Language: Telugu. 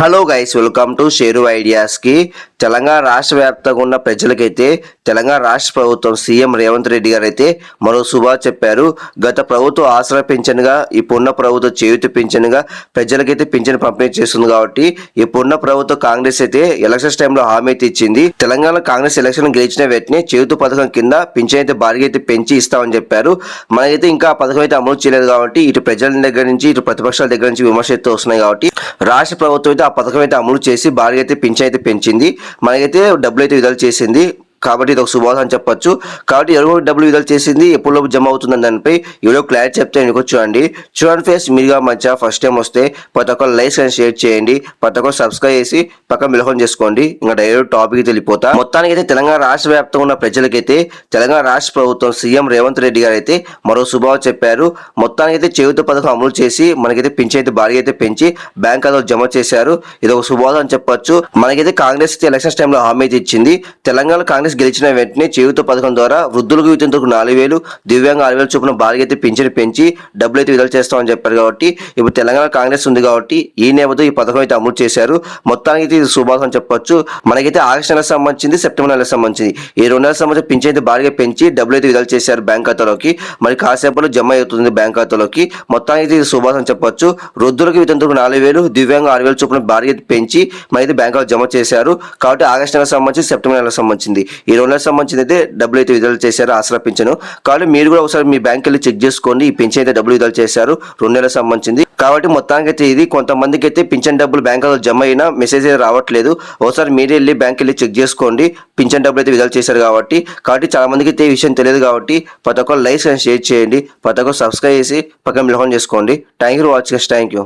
Hello guys welcome to Sheru ఐడియాస్కి. Telangana రాష్ట్ర వ్యాప్తంగా ఉన్న ప్రజలకైతే తెలంగాణ రాష్ట్ర ప్రభుత్వం సీఎం రేవంత్ రెడ్డి గారు అయితే మరో శుభా చెప్పారు. గత ప్రభుత్వం ఆసరా పింఛన్గా ఇప్పుడున్న ప్రభుత్వం చేయుతి పింఛన్గా ప్రజలకైతే పింఛన్ పంపిణీ చేస్తుంది కాబట్టి ఇప్పుడున్న ప్రభుత్వం కాంగ్రెస్ అయితే ఎలక్షన్స్ టైంలో హామీ అయితే ఇచ్చింది. తెలంగాణ కాంగ్రెస్ ఎలక్షన్ గెలిచిన వెంటనే చేయుతు పథకం కింద పింఛన్ అయితే భారీగా అయితే పెంచి ఇస్తామని చెప్పారు. మనకైతే ఇంకా ఆ పథకం అయితే అమలు చేయలేదు కాబట్టి ఇటు ప్రజల దగ్గర నుంచి ఇటు ప్రతిపక్షాల దగ్గర నుంచి విమర్శ అయితే వస్తున్నాయి కాబట్టి రాష్ట్ర ప్రభుత్వం అయితే పథకం అయితే అమలు చేసి భారీ అయితే పింఛన్ అయితే పెంచింది. మనకైతే డబ్బులు అయితే విడుదల చేసింది. కాబట్టి ఇది ఒక శుభాసం అని చెప్పొచ్చు. కాబట్టి ఎవరు డబ్బులు విడుదల చేసింది ఎప్పుడు జమ అవుతుందని దానిపై ఎవరో క్లారిటీ చెప్తే ఎందుకు చూడండి. చూడండి ఫేస్ మీరుగా మంచిగా ఫస్ట్ టైం వస్తే ప్రతి ఒక్కరు లైక్ అండ్ షేర్ చేయండి. ప్రతి ఒక్కరు సబ్స్క్రైబ్ చేసి పక్కన మిలహం చేసుకోండి. ఇంకా డైరెక్ట్ టాపిక్ వెళ్ళిపోతా. మొత్తానికి అయితే తెలంగాణ రాష్ట్ర వ్యాప్తంగా ఉన్న ప్రజలకైతే తెలంగాణ రాష్ట్ర ప్రభుత్వం సీఎం రేవంత్ రెడ్డి గారు అయితే మరో శుభావం చెప్పారు. మొత్తానికి అయితే చేయుత పథకం అమలు చేసి మనకైతే పింఛన్ అయితే భారీగా అయితే పెంచి బ్యాంక్ ఖాతాలో జమ చేశారు. ఇది ఒక శుభావం అని చెప్పొచ్చు. మనకైతే కాంగ్రెస్ అయితే ఎలక్షన్స్ టైంలో హామీ అయితే ఇచ్చింది. తెలంగాణ కాంగ్రెస్ గెలిచిన వెంటనే చేయూత పథకం ద్వారా వృద్ధులకు వితంతులకు నాలుగు వేలు దివ్యాంగ ఆరు వేల చొప్పున భారీగా అయితే పింఛను పెంచి డబ్బులు అయితే విడుదల చేస్తామని చెప్పారు కాబట్టి ఇప్పుడు తెలంగాణ కాంగ్రెస్ ఉంది కాబట్టి ఈ నేపథ్యంలో ఈ పథకం అయితే అమలు చేశారు. మొత్తానికి అయితే ఇది శుభాసం చెప్పొచ్చు. మనకైతే ఆగస్టు నెలకు సంబంధించింది సెప్టెంబర్ నెలకు సంబంధించింది. ఈ రెండు నెలల సంబంధించి పింఛన్ అయితే భారీగా పెంచి డబ్బులు అయితే విడుదల చేశారు బ్యాంక్ ఖాతాలోకి. మరి కాసేపట్లో జమ అవుతుంది బ్యాంక్ ఖాతాలోకి. మొత్తానికి అయితే ఇది శుభాసం చెప్పొచ్చు. వృద్ధులకు వితంతులకు నాలుగు వేలు దివ్యాంగ ఆరు వేల చొప్పున భారీగా అయితే పెంచి మరి అయితే బ్యాంకులో జమ చేశారు. కాబట్టి ఆగస్టు నెలకు సంబంధించి సెప్టెంబర్ నెలకు సంబంధించింది. ఈ రెండు నెలలకు సంబంధించి అయితే డబ్బులు అయితే విడుదల చేశారు ఆసరా పింఛను. కాబట్టి మీరు కూడా ఒకసారి మీ బ్యాంక్ వెళ్ళి చెక్ చేసుకోండి. ఈ పింఛన్ అయితే డబ్బులు విడుదల చేశారు రెండు నెలలకు సంబంధించింది. కాబట్టి మొత్తానికి అయితే ఇది కొంతమందికి అయితే పింఛన్ డబ్బులు బ్యాంకులో జమ అయినా మెసేజ్ అయితే రావట్లేదు. ఒకసారి మీరు వెళ్ళి బ్యాంక్ వెళ్ళి చెక్ చేసుకోండి. పింఛన్ డబ్బులు అయితే విడుదల చేశారు కాబట్టి. కాబట్టి చాలా మందికి అయితే ఈ విషయం తెలియదు కాబట్టి ప్రతి ఒక్కరు లైక్స్ అండ్ షేర్ చేయండి. ప్రతి ఒక్కరు సబ్స్క్రైబ్ చేసి పక్కన మిలహం చేసుకోండి. Thank you for watching thank you